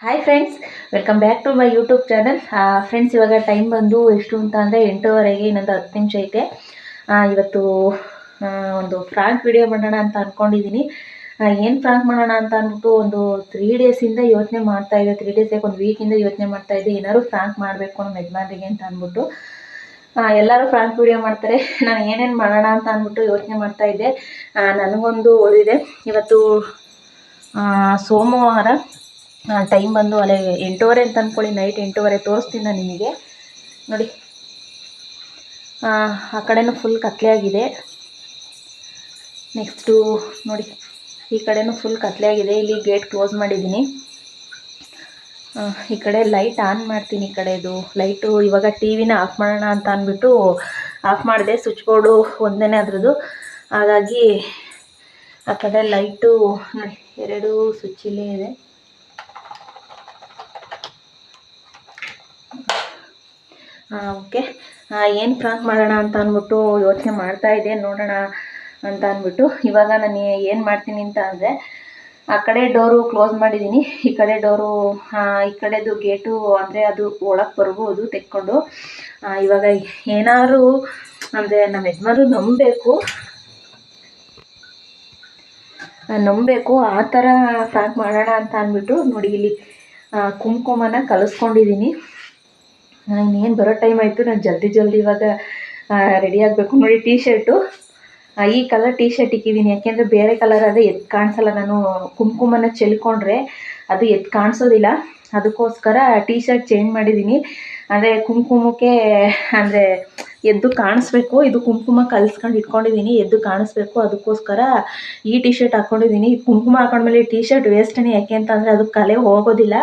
Hi friends welcome back to my YouTube channel friends ಇವಾಗ time ಬಂದು ಎಷ್ಟು ಅಂತ ಅಂದರೆ ಎಂಟೂವರೆಗೆ ಇನ್ನೊಂದು ಹತ್ತು ನಿಮಿಷ ಐತೆ. ಇವತ್ತು ಒಂದು ಫ್ರಾಂಕ್ ವಿಡಿಯೋ ಮಾಡೋಣ ಅಂತ ಅಂದ್ಕೊಂಡಿದ್ದೀನಿ ಏನು ಫ್ರಾಂಕ್ ಮಾಡೋಣ ಅಂತ ಅಂದ್ಬಿಟ್ಟು ಒಂದು ತ್ರೀ ಡೇಸಿಂದ ಯೋಚನೆ ಮಾಡ್ತಾ ಇದ್ದೆ ತ್ರೀ ಡೇಸ್ ಒಂದು ವೀಕಿಂದ ಯೋಚನೆ ಮಾಡ್ತಾ ಇದ್ದೆ ಏನಾದ್ರು ಫ್ರಾಂಕ್ ಮಾಡಬೇಕು ನಮ್ಮ ಯಜಮಾನ್ರಿಗೆ ಅಂತ ಅಂದ್ಬಿಟ್ಟು ಎಲ್ಲರೂ ಫ್ರಾಂಕ್ ವಿಡಿಯೋ ಮಾಡ್ತಾರೆ. ನಾನು ಏನೇನು ಮಾಡೋಣ ಅಂತ ಅಂದ್ಬಿಟ್ಟು ಯೋಚನೆ ಮಾಡ್ತಾ ಇದ್ದೆ. ನನಗೊಂದು ಓದಿದೆ. ಇವತ್ತು ಸೋಮವಾರ ಟೈಮ್ ಬಂದು ಅಲ್ಲೇ ಎಂಟೂವರೆ ಅಂತ ಅಂದ್ಕೊಳ್ಳಿ ನೈಟ್ ಎಂಟೂವರೆ ತೋರಿಸ್ತೀನಿ ನಾನು ನಿಮಗೆ. ನೋಡಿ. ಆ ಕಡೆನೂ ಫುಲ್ ಕತ್ಲೆ ಆಗಿದೆ. ನೆಕ್ಸ್ಟು ನೋಡಿ. ಈ ಕಡೆನೂ ಫುಲ್ ಕತ್ಲೆ ಆಗಿದೆ. ಇಲ್ಲಿ ಗೇಟ್ ಕ್ಲೋಸ್ ಮಾಡಿದ್ದೀನಿ. ಈ ಕಡೆ ಲೈಟ್ ಆನ್ ಮಾಡ್ತೀನಿ ಈ ಕಡೆದು ಲೈಟು ಇವಾಗ ಟಿ ವಿನ ಆಫ್ ಮಾಡೋಣ ಅಂತ ಅಂದ್ಬಿಟ್ಟು ಆಫ್ ಮಾಡಿದೆ. ಸ್ವಿಚ್ ಬೋರ್ಡು ಒಂದೇ ಅದ್ರದ್ದು. ಹಾಗಾಗಿ ಆ ಕಡೆ ಲೈಟು ನೋಡಿ, ಎರಡು ಸ್ವಿಚ್ ಇಲ್ಲೇ ಇದೆ. ಓಕೆ ಏನು ಫ್ರಾಂಕ್ ಮಾಡೋಣ ಅಂತ ಅಂದ್ಬಿಟ್ಟು ಯೋಚನೆ ಮಾಡ್ತಾ ಇದ್ದೆ. ನೋಡೋಣ ಅಂತ ಅಂದ್ಬಿಟ್ಟು ಇವಾಗ ನಾನು ಏನು ಮಾಡ್ತೀನಿ ಅಂತ ಅಂದರೆ, ಆ ಕಡೆ ಡೋರು ಕ್ಲೋಸ್ ಮಾಡಿದ್ದೀನಿ ಈ ಕಡೆ ಡೋರು ಈ ಕಡೆದು ಗೇಟು ಅಂದರೆ ಅದು ಒಳಗೆ ಬರ್ಬೋದು ತೆಕ್ಕೊಂಡು. ಇವಾಗ ಏನಾದ್ರು ಅಂದರೆ ನಮ್ಮ ಯಜಮಾನ್ರು ನಂಬಬೇಕು. ನಂಬಬೇಕು, ಆ ಥರ ಸಾಕು ಮಾಡೋಣ ಅಂತ ಅಂದ್ಬಿಟ್ಟು ನೋಡಿ ಇಲ್ಲಿ ಕುಂಕುಮನ ಕಲಿಸ್ಕೊಂಡಿದ್ದೀನಿ ಇನ್ನೇನು ಬರೋ ಟೈಮ್ ಆಯಿತು, ನಾನು ಜಲ್ದಿ ಜಲ್ದಿ ಇವಾಗ ರೆಡಿ ಆಗಬೇಕು. ನೋಡಿ ಟೀ ಶರ್ಟು ಈ ಕಲರ್ ಟೀ ಶರ್ಟ್ ಇಕ್ಕಿದ್ದೀನಿ ಯಾಕೆಂದರೆ ಬೇರೆ ಕಲರ್ ಅದೇ ಎದ್ದು ಕಾಣಿಸಲ್ಲ. ನಾನು ಕುಂಕುಮನ ಚೆಲ್ಕೊಂಡ್ರೆ ಅದು ಎದ್ದು ಕಾಣಿಸೋದಿಲ್ಲ. ಅದಕ್ಕೋಸ್ಕರ ಟೀ ಶರ್ಟ್ ಚೇಂಜ್ ಮಾಡಿದ್ದೀನಿ ಅಂದರೆ ಕುಂಕುಮಕ್ಕೆ, ಅಂದರೆ ಎದ್ದು ಕಾಣಿಸ್ಬೇಕು. ಇದು ಕುಂಕುಮ ಕಲಿಸ್ಕೊಂಡು ಇಟ್ಕೊಂಡಿದ್ದೀನಿ ಎದ್ದು ಕಾಣಿಸ್ಬೇಕು. ಅದಕ್ಕೋಸ್ಕರ ಈ ಟಿ ಶರ್ಟ್ ಹಾಕ್ಕೊಂಡಿದ್ದೀನಿ ಕುಂಕುಮ ಹಾಕೊಂಡ್ಮೇಲೆ ಟಿ ಶರ್ಟ್ ವೇಸ್ಟೇ ಯಾಕೆ ಅಂತಂದರೆ ಅದು ಕಲೆ ಹೋಗೋದಿಲ್ಲ.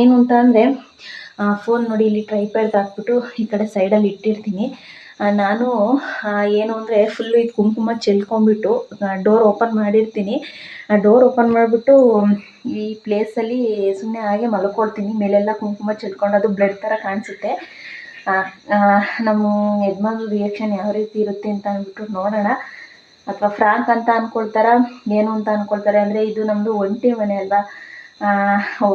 ಏನು ಅಂತ ಅಂದರೆ ಫೋನ್ ನೋಡಿ, ಇಲ್ಲಿ ಟ್ರೈ ಹಾಕ್ಬಿಟ್ಟು ಈ ಕಡೆ ಸೈಡಲ್ಲಿ ಇಟ್ಟಿರ್ತೀನಿ. ನಾನು ಏನು ಅಂದರೆ ಫುಲ್ಲು ಇದು ಕುಂಕುಮ ಚೆಲ್ಕೊಂಬಿಟ್ಟು ಡೋರ್ ಓಪನ್ ಮಾಡಿರ್ತೀನಿ. ಡೋರ್ ಓಪನ್ ಮಾಡಿಬಿಟ್ಟು, ಈ ಪ್ಲೇಸಲ್ಲಿ ಸುಮ್ಮನೆ ಹಾಗೆ ಮಲ್ಕೊಳ್ತೀನಿ. ಮೇಲೆಲ್ಲ ಕುಂಕುಮ ಚೆಲ್ಕೊಂಡು ಅದು ಬ್ಲಡ್ ಥರ ಕಾಣಿಸುತ್ತೆ. ನಮ್ಮ ಯಜಮಾನ್ರ ರಿಯಾಕ್ಷನ್ ಯಾವ ರೀತಿ ಇರುತ್ತೆ ಅಂತ ಅಂದ್ಬಿಟ್ಟು ನೋಡೋಣ. ಅಥವಾ ಫ್ರಾಂಕ್ ಅಂತ ಅಂದ್ಕೊಳ್ತಾರ ಏನು ಅಂತ ಅಂದ್ಕೊಳ್ತಾರೆ ಅಂದರೆ ಇದು ನಮ್ಮದು ಒಂಟಿ ಮನೆ ಅಲ್ವಾ?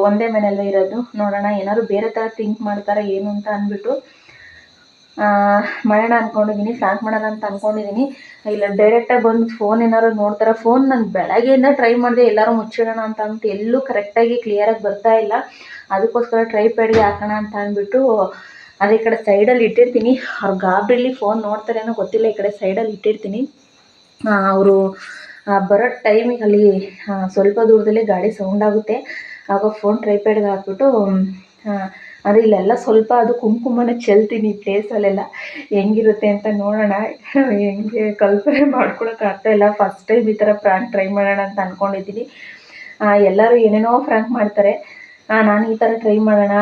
ಒಂದೇ ಮನೆಯಲ್ಲೇ ಇರೋದು. ನೋಡೋಣ, ಏನಾದ್ರು ಬೇರೆ ಥರ ಥಿಂಕ್ ಮಾಡ್ತಾರಾ, ಏನು ಅಂತ ಅಂದ್ಬಿಟ್ಟು. ಮಾಡೋಣ ಅಂದ್ಕೊಂಡಿದ್ದೀನಿ ಸ್ಟಾರ್ಟ್ ಮಾಡೋಣ ಅಂತ ಅನ್ಕೊಂಡಿದ್ದೀನಿ ಇಲ್ಲ ಡೈರೆಕ್ಟಾಗಿ ಬಂದು ಫೋನ್ ಏನಾದ್ರು ನೋಡ್ತಾರೆ ಫೋನ್ ನಾನು ಬೆಳಗ್ಗೆಯಿಂದ ಟ್ರೈ ಮಾಡಿದೆ, ಎಲ್ಲರೂ ಮುಚ್ಚಿಡೋಣ ಅಂತ ಅಂದ್ಬಿಟ್ಟು ಎಲ್ಲೂ ಕರೆಕ್ಟಾಗಿ ಕ್ಲಿಯರಾಗಿ ಬರ್ತಾ ಇಲ್ಲ. ಅದಕ್ಕೋಸ್ಕರ ಟ್ರೈ ಪ್ಯಾಡ್ಗೆ ಹಾಕೋಣ ಅಂತ ಅಂದ್ಬಿಟ್ಟು ಅದೇ ಕಡೆ ಸೈಡಲ್ಲಿ ಇಟ್ಟಿರ್ತೀನಿ. ಅವ್ರು ಗಾಬರಿಲಿ ಫೋನ್ ನೋಡ್ತಾರೇನೋ ಗೊತ್ತಿಲ್ಲ, ಈ ಕಡೆ ಸೈಡಲ್ಲಿ ಇಟ್ಟಿರ್ತೀನಿ. ಅವರು ಬರೋ ಟೈಮಿಗೆ ಅಲ್ಲಿ ಸ್ವಲ್ಪ ದೂರದಲ್ಲೇ ಗಾಡಿ ಸೌಂಡ್ ಆಗುತ್ತೆ. ಆಗ ಫೋನ್ ಟ್ರೈಪ್ಯಾಡ್ಗೆ ಹಾಕ್ಬಿಟ್ಟು ಆ, ಅದು ಇಲ್ಲೆಲ್ಲ ಸ್ವಲ್ಪ ಅದು ಕುಂಕುಮನ ಚೆಲ್ತೀನಿ ಈ ಪ್ಲೇಸಲ್ಲೆಲ್ಲ ಹೆಂಗಿರುತ್ತೆ ಅಂತ ನೋಡೋಣ. ಹೆಂಗೆ ಕಲ್ಪನೆ ಮಾಡ್ಕೊಳಕ್ಕೆ ಆಗ್ತಾ ಇಲ್ಲ. ಫಸ್ಟ್ ಟೈಮ್ ಈ ಥರ ಫ್ರಾಂಕ್ ಟ್ರೈ ಮಾಡೋಣ ಅಂತ ಅಂದ್ಕೊಂಡಿದ್ದೀನಿ ಎಲ್ಲರೂ ಏನೇನೋ ಫ್ರಾಂಕ್ ಮಾಡ್ತಾರೆ. ನಾನು ಈ ಥರ ಟ್ರೈ ಮಾಡೋಣ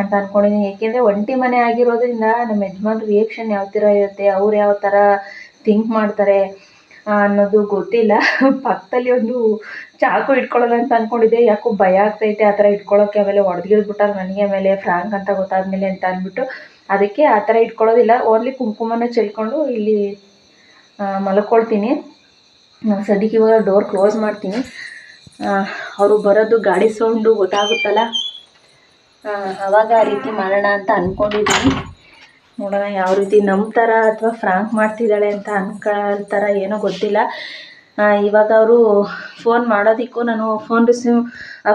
ಅಂತ ಅಂದ್ಕೊಂಡಿದ್ದೀನಿ ಏಕೆಂದರೆ ಒಂಟಿ ಮನೆ ಆಗಿರೋದ್ರಿಂದ ನಮ್ಮ ಯಜಮಾನ್ ರಿಯಾಕ್ಷನ್ ಯಾವ ಥರ ಇರುತ್ತೆ ಅವ್ರು ಯಾವ ಥರ ಥಿಂಕ್ ಮಾಡ್ತಾರೆ ಅನ್ನೋದು ಗೊತ್ತಿಲ್ಲ. ಪಕ್ಕದಲ್ಲಿ ಒಂದು ಚಾಕು ಇಟ್ಕೊಳ್ಳೋಣ ಅಂತ ಅಂದ್ಕೊಂಡಿದ್ದೆ ಯಾಕೋ ಭಯ ಆಗ್ತೈತೆ ಆ ಥರ ಇಟ್ಕೊಳ್ಳೋಕ್ಕೆ ಆಮೇಲೆ ಹೊಡೆದಿಡ್ಬಿಟ್ಟಾರೆ ನನಗೆ ಆಮೇಲೆ ಫ್ರಾಂಕ್ ಅಂತ ಗೊತ್ತಾದ್ಮೇಲೆ ಅಂತ ಅಂದ್ಬಿಟ್ಟು ಅದಕ್ಕೆ ಆ ಥರ ಇಟ್ಕೊಳ್ಳೋದಿಲ್ಲ. ಓನ್ಲಿ ಕುಂಕುಮನ ಚೆಲ್ಕೊಂಡು ಇಲ್ಲಿ ಮಲ್ಕೊಳ್ತೀನಿ. ಸದ್ಯಕ್ಕೆ ಇವಾಗ ಡೋರ್ ಕ್ಲೋಸ್ ಮಾಡ್ತೀನಿ. ಅವರು ಬರೋದು ಗಾಡಿ ಸೌಂಡು ಗೊತ್ತಾಗುತ್ತಲ್ಲ? ಅವಾಗ ಆ ರೀತಿ ಮಾಡೋಣ ಅಂತ ಅಂದ್ಕೊಂಡಿದ್ದೀನಿ ನೋಡೋಣ ಯಾವ ರೀತಿ ನಂಬ್ತಾರ ಅಥವಾ ಫ್ರಾಂಕ್ ಮಾಡ್ತಿದ್ದಾಳೆ ಅಂತ ಅನ್ಕೊಳ್ತಾರ ಏನೋ ಗೊತ್ತಿಲ್ಲ. ಇವಾಗ ಅವರು ಫೋನ್ ಮಾಡೋದಕ್ಕೂ ನಾನು ಫೋನ್ ರಿಸೀವ್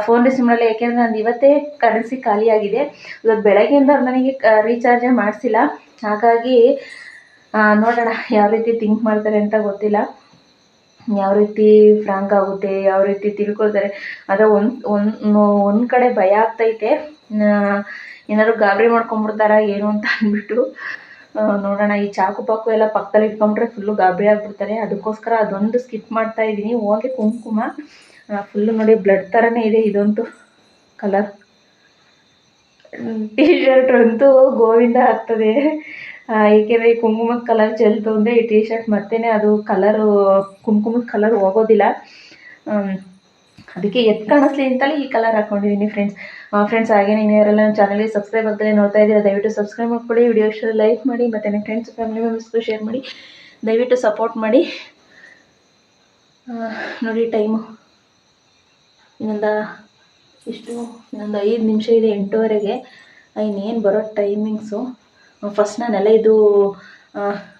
ಫೋನ್ ರಿಸೀವ್ ಮಾಡಲ್ಲ. ಯಾಕೆಂದರೆ ನಾನು ಇವತ್ತೇ ಕರೆನ್ಸಿ ಖಾಲಿಯಾಗಿದೆ ಇವತ್ತು ಬೆಳಗ್ಗೆಯಿಂದ ಅವ್ರು ನನಗೆ ರೀಚಾರ್ಜೇ ಮಾಡಿಸಿಲ್ಲ. ಹಾಗಾಗಿ ನೋಡೋಣ ಯಾವ ರೀತಿ ಥಿಂಕ್ ಮಾಡ್ತಾರೆ ಅಂತ ಗೊತ್ತಿಲ್ಲ. ಯಾವ ರೀತಿ ಫ್ರಾಂಕ್ ಆಗುತ್ತೆ, ಯಾವ ರೀತಿ ತಿಳ್ಕೊಳ್ತಾರೆ. ಅದೇ ಒಂದು ಒಂದು ಒಂದು ಕಡೆ ಭಯ ಆಗ್ತೈತೆ. ಏನಾದ್ರು ಗಾಬರಿ ಮಾಡ್ಕೊಂಬಿಡ್ತಾರ ಏನು ಅಂತ ಅಂದ್ಬಿಟ್ಟು. ನೋಡೋಣ, ಈ ಚಾಕು ಪಾಕು ಎಲ್ಲ ಪಕ್ಕದಲ್ಲಿ ಇಟ್ಕೊಂಡ್ರೆ ಫುಲ್ಲು ಗಾಬರಿ ಆಗ್ಬಿಡ್ತಾರೆ. ಅದಕ್ಕೋಸ್ಕರ ಅದೊಂದು ಸ್ಕಿಪ್ ಮಾಡ್ತಾ ಇದ್ದೀನಿ ಓನ್ಲಿ ಕುಂಕುಮ ಫುಲ್ಲು ನೋಡಿ ಬ್ಲಡ್ ಥರನೇ ಇದೆ, ಇದಂತೂ ಕಲರ್ ಟೀ ಶರ್ಟ್ ಅಂತೂ ಗೋವಿಂದ ಆಗ್ತದೆ ಏಕೆಂದರೆ ಈ ಕುಂಕುಮದ ಕಲರ್ ಚೆಲ್ತು ಅಂದರೆ ಈ ಟೀ ಶರ್ಟ್ ಮತ್ತೇ ಅದು ಕಲರು ಕುಂಕುಮದ ಕಲರ್ ಹೋಗೋದಿಲ್ಲ. ಅದಕ್ಕೆ ಎತ್ ಕಾಣಿಸ್ಲಿ ಅಂತಲೇ ಈ ಕಲರ್ ಹಾಕೊಂಡಿದ್ದೀನಿ ಫ್ರೆಂಡ್ಸ್ ಫ್ರೆಂಡ್ಸ್ ಹಾಗೆ ನೀವು ಯಾರೆಲ್ಲ ನನ್ನ ಚಾನಲ್ಗೆ ಸಬ್ಸ್ಕ್ರೈಬ್ ಆಗ್ತದೆ ನೋಡ್ತಾ ಇದ್ದೀರಾ, ದಯವಿಟ್ಟು ಸಬ್ಸ್ಕ್ರೈಬ್ ಮಾಡ್ಕೊಳ್ಳಿ ವಿಡಿಯೋ ಇಷ್ಟ ಲೈಕ್ ಮಾಡಿ, ಮತ್ತು ನಿಮ್ಮ ಫ್ರೆಂಡ್ಸ್ ಫ್ಯಾಮಿಲಿ ಮೆಂಬರ್ಸ್ಗೂ ಶೇರ್ ಮಾಡಿ, ದಯವಿಟ್ಟು ಸಪೋರ್ಟ್ ಮಾಡಿ. ನೋಡಿ ಟೈಮು ಇನ್ನೊಂದು ಇಷ್ಟು ಇನ್ನೊಂದು ಐದು ನಿಮಿಷ ಇದೆ, ಎಂಟೂವರೆಗೆ. ಇನ್ನೇನು ಬರೋ ಟೈಮಿಂಗ್ಸು ಫಸ್ಟ್ ನಾನೆಲ್ಲ ಇದು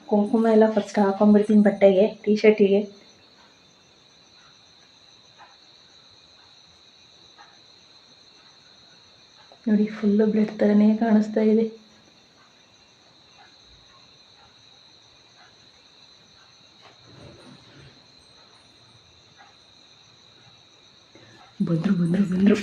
ಕುಂಕುಮ ಎಲ್ಲ ಫಸ್ಟ್ ಹಾಕೊಂಡ್ಬಿಡ್ತೀನಿ ಬಟ್ಟೆಗೆ ಟೀ ಶರ್ಟಿಗೆ ನೋಡಿ ಫುಲ್ಲು ಬ್ಲಡ್ ಥರನೇ ಕಾಣಿಸ್ತಾ ಇದೆ. ಬಂದರು ಬಂದರು ಬಂದರು.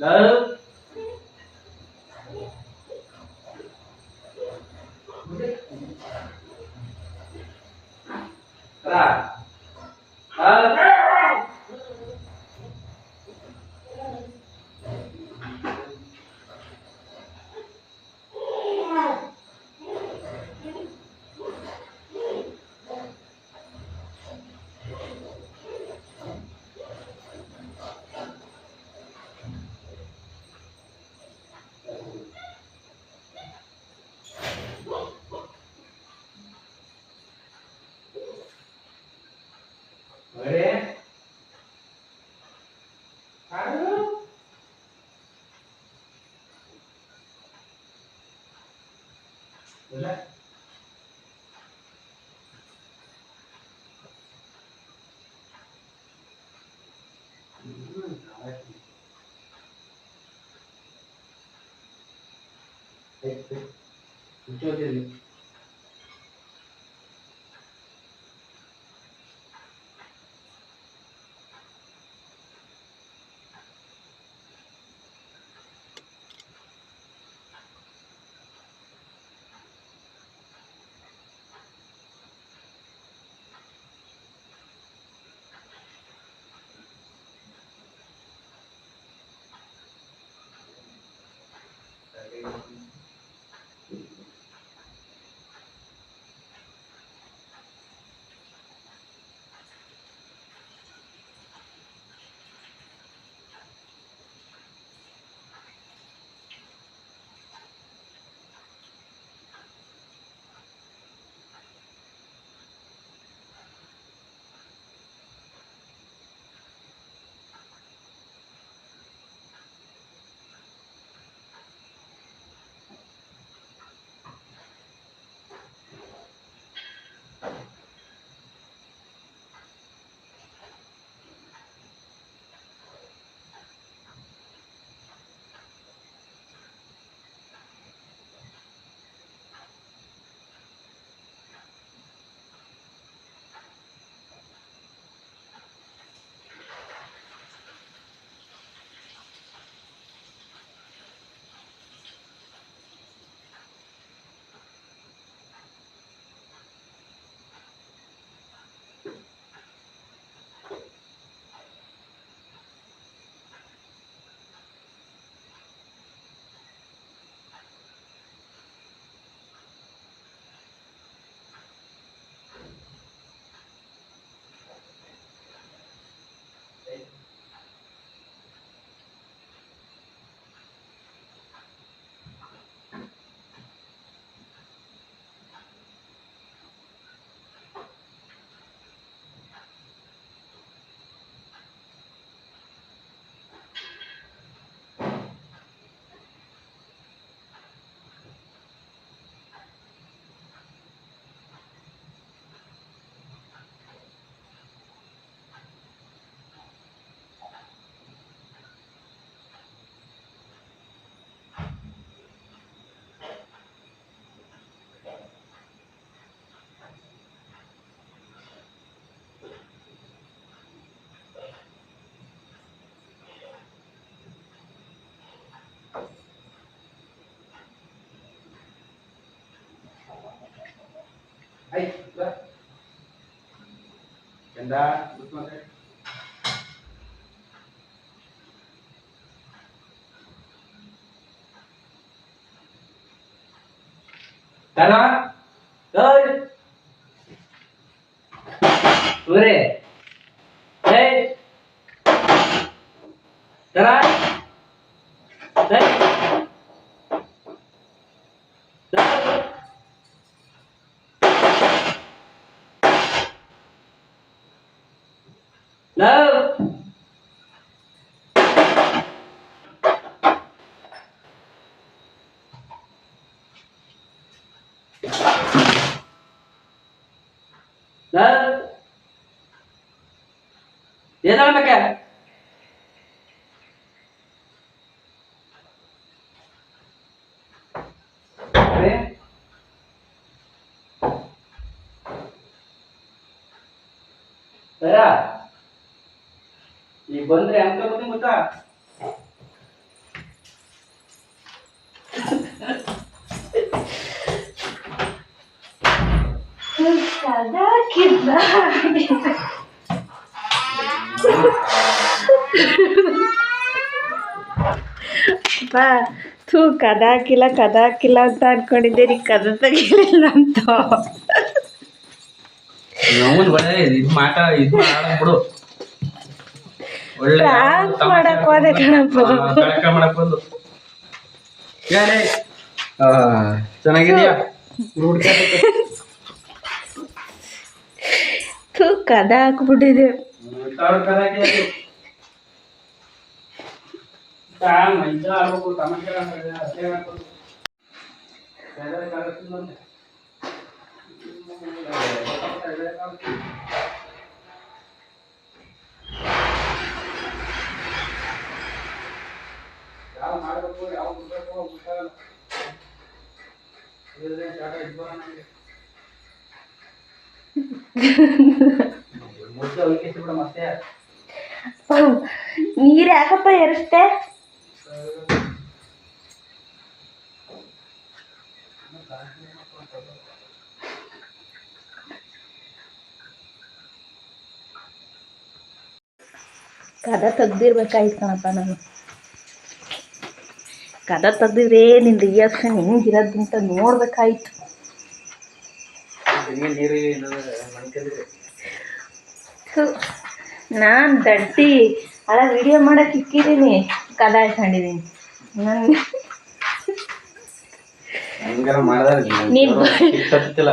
แล้ว 对不？嗯，好嘞。哎哎，你叫这里。Ay, ba? Ganda. Good one, sir. Tara! Good! Hooray! ಏನಾಗಬೇಕ ಈಗ ಬಂದ್ರೆ ಅಂತ ಬರ್ತೀನಿ ಗೊತ್ತಾ ಬಾ ಥೂ ಕದ ಹಾಕಿಲ್ಲ ಕದ ಹಾಕಿಲ್ಲ ಅಂತ ಅನ್ಕೊಂಡಿದ್ದೆ ನೀ ಕದ ತೆಗಿಲಿಲ್ಲ ಅಂತ. ಮಾಡಕ್ ಹೋದೆ ಕಣಪ್ಪ. ಚೆನ್ನಾಗಿದ್ಯಾ? ಬೇರೆ ಕಾಳಕ್ಕೆ. ಯಾವ ಮಾಡ್ಬೇಕು ಯಾವ ಬಿಡ್ಬೇಕು ಗೊತ್ತಾಗಲ್ಲ ಇಲ್ಲದೆ ಜಾಗ ಇದ್ಬಾರ ನನಗೆ ನೀರು ಯಾಕಪ್ಪ ಎರಷ್ಟೆ ಕದ ತೆಗ್ದಿರ್ಬೇಕಾಯ್ತು ಕಣಪ್ಪ ನಾನು ಕದ ತೆಗ್ದಿದ್ರೆ ನಿನ್ ರಿಯಾಕ್ಷನ್ ಹೆಂಗಿರೋದಂತ ನೋಡ್ಬೇಕಾಯ್ತು ನೀರು ನೀರು ಏನಾದ್ರೆ ಮಣ್ಕಂದ್ರೆ ನಾನು ದಡ್ಡಿ. ಅಲ್ಲ ವಿಡಿಯೋ ಮಾಡಕ್ಕೆ ಇಕ್ಕಿದ್ದೀನಿ ಕದ ಹಾಕೊಂಡಿದ್ದೀನಿ ನಾನು ಹಂಗಾರ ಮಾಡಿದ್ರೆ ನೀನ್ ಇಷ್ಟತ್ತಿಲ್ಲ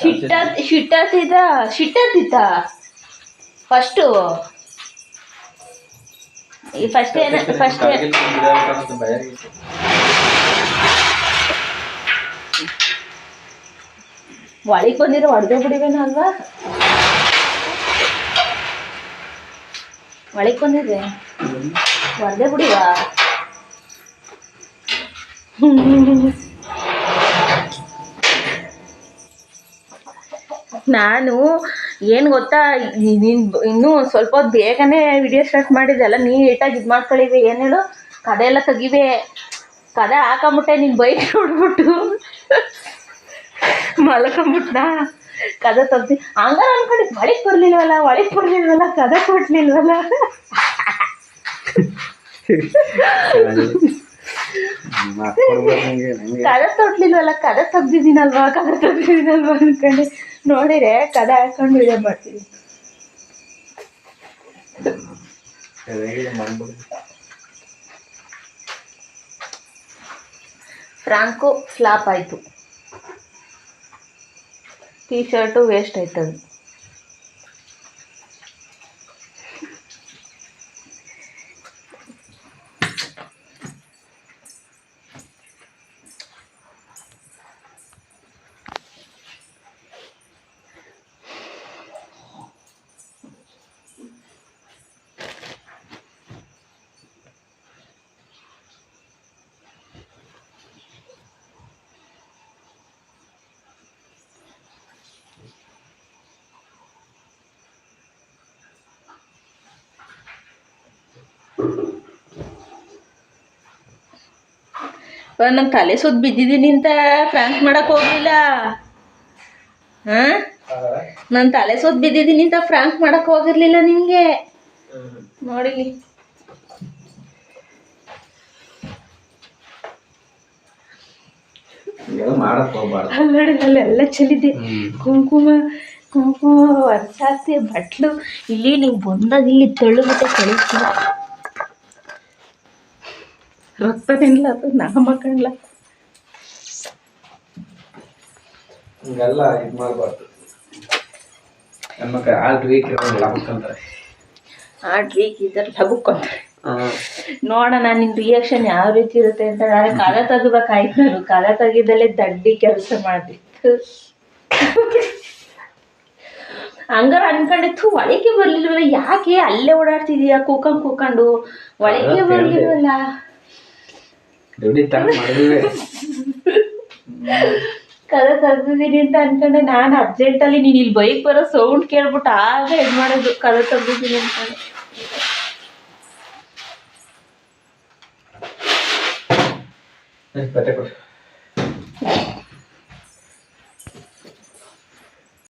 ಶಿಟ್ಟ ಶಿಟ್ಟತ್ತಿದ? ಶಿಟ್ಟತ್ತಿತ್ತ? ಫಸ್ಟು ಈ ಫಸ್ಟ್ ಏನ ಫಸ್ಟ್ ಒಳಗೆ ಬಂದಿರೋ ಹೊಡೆದೋ ಬಿಡಿವೇನೋ ಅಲ್ವಾ? ಒಳಗೆ ಬಂದಿದೆ ಹೊಡೆದೇ ಬಿಡಿವಾ? ನಾನು ಏನು ಗೊತ್ತಾ ನೀನು ಇನ್ನೂ ಸ್ವಲ್ಪ ಹೊತ್ತು ಬೇಗನೆ ವಿಡಿಯೋ ಸ್ಟಾರ್ಟ್ ಮಾಡಿದ್ದೆಲ್ಲ ನೀಟಾಗಿ ಇದು ಮಾಡ್ಕೊಳ್ಳಿವೆ ಏನು ಹೇಳು? ಕದೆ ಎಲ್ಲ ತೆಗಿವೆ. ಕದೆ ಹಾಕೊಂಬಿಟ್ಟೆ, ನೀನು ಬೈಕ್ ನೋಡ್ಬಿಟ್ಟು. ಮಲ್ಕೊಂಬಿಟ್ನಾ ಕದ ತೆಗ್ದು ಹಂಗ ಅನ್ಕೊಂಡಿದ್ದು ಒಳಗೆ ಬರ್ಲಿಲ್ವಲ್ಲ ಒಳಗೆ ಬರ್ಲಿಲ್ವಲ್ಲ, ಕದ ಕೊಡ್ಲಿಲ್ವಲ್ಲ ಕದ ತೊಟ್ಲಿಲ್ವಲ್ಲ, ಕದ ತೆಗ್ದಿದ್ದೀನಲ್ವಾ ಕದ ತೆಗ್ದಿದ್ದೀನಲ್ವಾ ಅನ್ಕೊಂಡು. ನೋಡಿರೆ, ಕದ ಹಾಕೊಂಡು ಇದೆ ಮಾಡ್ತೀನಿ. ಫ್ರಾಂಕು, ಫ್ಲಾಪ್ ಆಯಿತು. ಟೀ ಶರ್ಟು ವೇಸ್ಟ್ ಆಯ್ತದು ನಂಗೆ ತಲೆ ಸುತ್ತ ಬಿದ್ದಿದ್ದೀನಿ ಅಂತ ಫ್ರಾಂಕ್ ಮಾಡಕ್ ಹೋಗ್ಲಿಲ್ಲ. ಹಾ? ನನ್ ತಲೆ ಸುತ್ತ ಬಿದ್ದಿದ್ದೀನಿ ಅಂತ ಫ್ರಾಂಕ್ ಮಾಡಕ್ ಹೋಗಿರ್ಲಿಲ್ಲ ನಿಮಗೆ ನೋಡಿ. ಎಲ್ಲ ಅಲ್ಲೆಲ್ಲ ಚೆಲ್ಲಿದೆ ಕುಂಕುಮ ಕುಂಕುಮ ವರ್ಷಾಸಿ ಬಟ್ಲು. ಇಲ್ಲಿ ನೀವು ಬಂದಾಗ ಇಲ್ಲಿ ತೆಳ್ಳು ಮತ್ತೆ ಕಳಿಸ್ತೀರ ರಕ್ತ ತಿನ್ಲ ಅದು ನಾಮ ಕಣ್ಲ ಹಿಂಗೆಲ್ಲ ಇದು ಮಾಡಬಾರ್ದು. ನಮ್ಮಕ್ಕ ಆಲ್ ವೀಕ್ ಇರೋದಿಲ್ಲ ಹಾಕೊಂತಾರೆ ವೀಕ್ ಇದ್ರ ಲಗುಕ್ಕೊಂತಾರೆ ನೋಡೋಣ ನಿನ್ ರಿಯಾಕ್ಷನ್ ಯಾವ ರೀತಿ ಇರುತ್ತೆ ಅಂತ ನಾನು ಕಾಲ ತೆಗಿಬೇಕಾಯ್ತು ನಾನು. ಕಾಲ ತೆಗಿದಲ್ಲೇ ದಡ್ಡಿ ಕೆಲಸ ಮಾಡ್ದಿತ್ತು ಹಂಗಾರ ಅನ್ಕೊಂಡಿತ್ತು ಒಳಗೆ ಬರ್ಲಿಲ್ವಲ್ಲ ಯಾಕೆ ಅಲ್ಲೇ ಓಡಾಡ್ತಿದೀಯ ಕೂಕಂಡ್ ಕೂಕಂಡು. ಒಳಗೆ ಬರ್ಲಿಲ್ವಲ್ಲ. ಕದ ತೆಗ್ದಿದ್ದೀನಿ ಅಂತ ಅನ್ಕೊಂಡೆ. ನಾನು ಅರ್ಜೆಂಟಲ್ಲಿ ನೀನು ಇಲ್ಲಿ ಬೈಕ್ ಬರೋ ಸೌಂಡ್ ಕೇಳ್ಬಿಟ್ಟು ಆಗ ಹೆಣ್ ಮಾಡೋದು ಕದ ತೆಗ್ದಿದ್ದೀನಿ ಅಂತ. ಕತೆ ಕೊಡು.